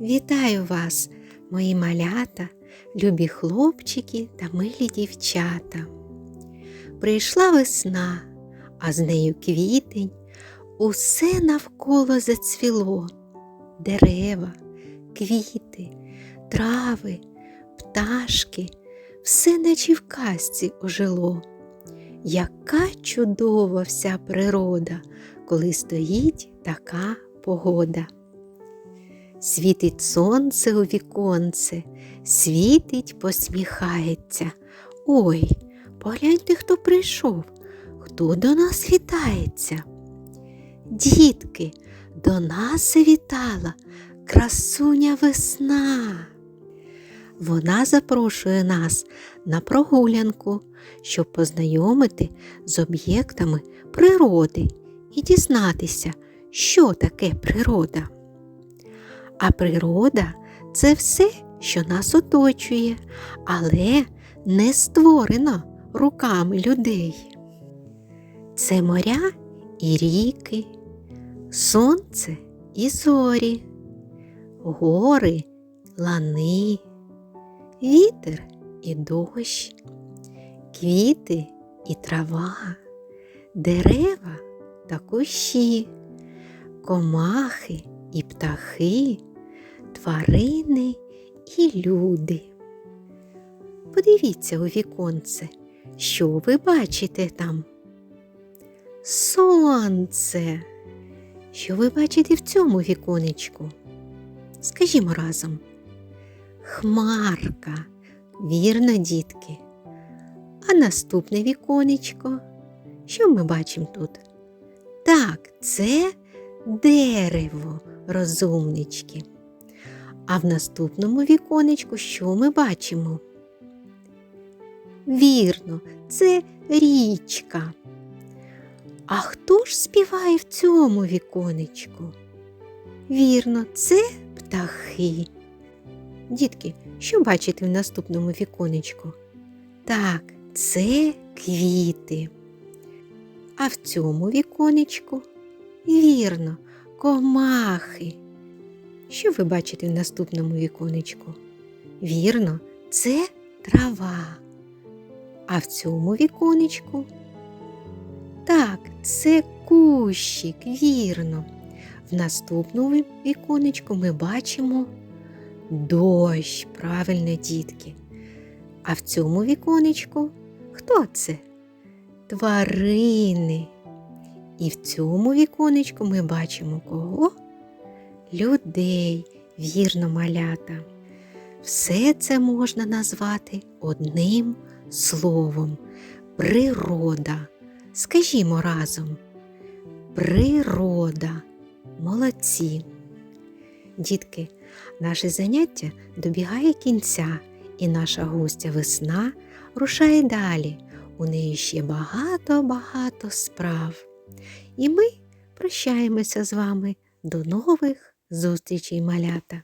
Вітаю вас, мої малята, любі хлопчики та милі дівчата. Прийшла весна, а з нею квітень, усе навколо зацвіло, дерева, квіти, трави, пташки, все наче в казці ожило. Яка чудова вся природа, коли стоїть така погода. Світить сонце у віконце, світить, посміхається. Ой, погляньте, хто прийшов, хто до нас вітається. Дітки, до нас завітала красуня весна. Вона запрошує нас на прогулянку, щоб познайомити з об'єктами природи і дізнатися, що таке природа. А природа це все, що нас оточує, але не створено руками людей. Це моря і ріки, сонце і зорі, гори, лани, вітер і дощ, квіти і трава, дерева та кущі, комахи і птахи, тварини і люди. Подивіться у віконце, що ви бачите там? Сонце. Що ви бачите в цьому віконечку? Скажімо разом. Хмарка, вірно, дітки. А наступне віконечко. Що ми бачимо тут? Так, це дерево, розумнички. А в наступному віконечку що ми бачимо? Вірно, це річка. А хто ж співає в цьому віконечку? Вірно, це птахи. Дітки, що бачите в наступному віконечку? Так, це квіти. А в цьому віконечку, вірно, комахи. Що ви бачите в наступному віконечку? Вірно, це трава. А в цьому віконечку? Так, це кущик, вірно. В наступному віконечку ми бачимо дощ, правильно, дітки. А в цьому віконечку хто це? Тварини. І в цьому віконечку ми бачимо кого? Людей, вірно, малята. Все це можна назвати одним словом природа. Скажімо разом. Природа. Молодці. Дітки, наше заняття добігає кінця, і наша гостя весна рушає далі. У неї ще багато-багато справ. І ми прощаємося з вами. До нових зустрічей, малята!